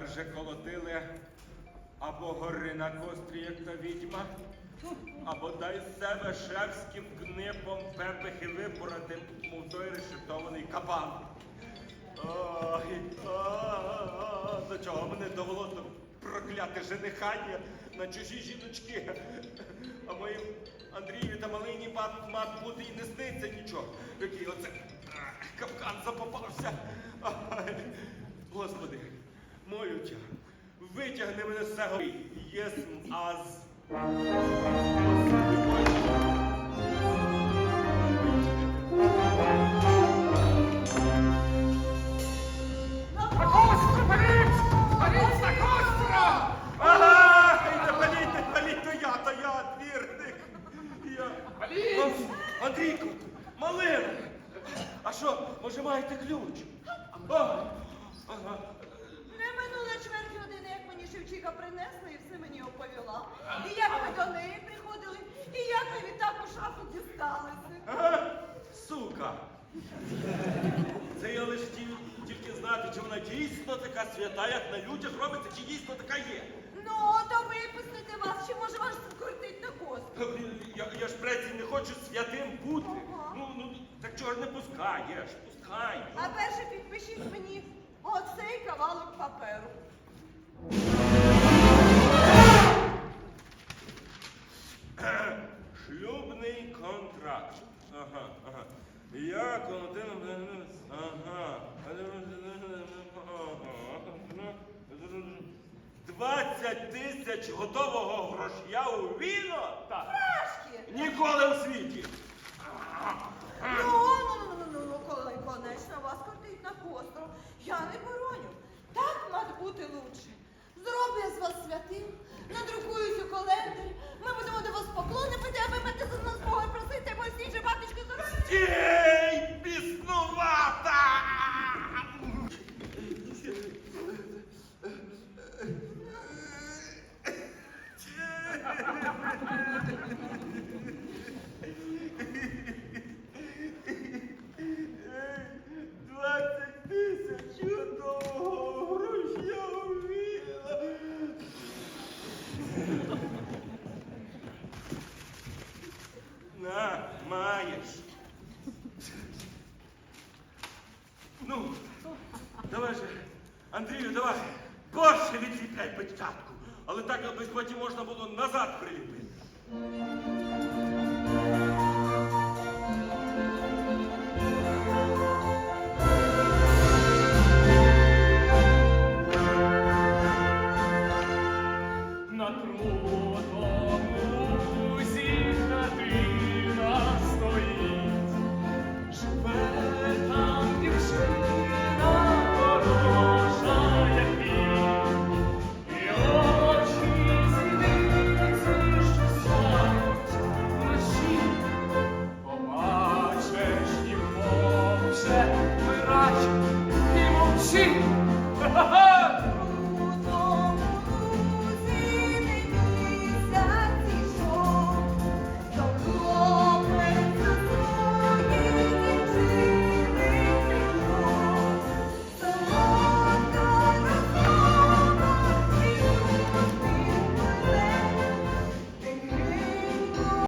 вже колотили або гори на кострі, як та відьма, або дай з себе шефським книпом пепехи випорати, мов той решетований кабан. Ой, до чого мене довело то прокляте женихання на чужі жіночки. А моїм Андрію та малині мат бути і не сниться нічого. Який оце капкан запопався. Ай, Господи, молюся, витягни мене з цього. Єсм аз. Господи, Боже. На костру, паліть! Паліть на костру! Ага, не паліть, не паліть, то я, то я, двірник. Я. Паліть! Ан- Андрійко, малин. А що, може маєте ключ? Ага. Не минула чверть години, як мені Шевчика принесла і все мені оповіла. І як ми до неї приходили, і як ми відтак у шафу дісталися. Ага, сука. Це я лише тільки знати, чи вона дійсно така свята, як на людях робиться, чи дійсно така є. Ну, то випустити вас, чи може вас скрутить на кост? Я, я ж преці не хочу святим бути. Ага. Ну, ну, так чого ж не пускаєш? Пускай. А перше підпишіть мені оцей кавалок паперу. Ага, ага. Я Константин. Ага. 20 тисяч готового грошя у віно? Так. Пашки! Ніколи у світі. Ну, ну, ну, ну, ну, ну, коли, конечно, вас крутить на костру. Я не бороню. Так мать бути лучше. Зроблю з вас святим, надрукуюсь у календарі. маєш. Ну, давай же, Андрію, давай, борше відліпляй печатку, але так, аби потім можна було назад приліпити. На трубу He won't see.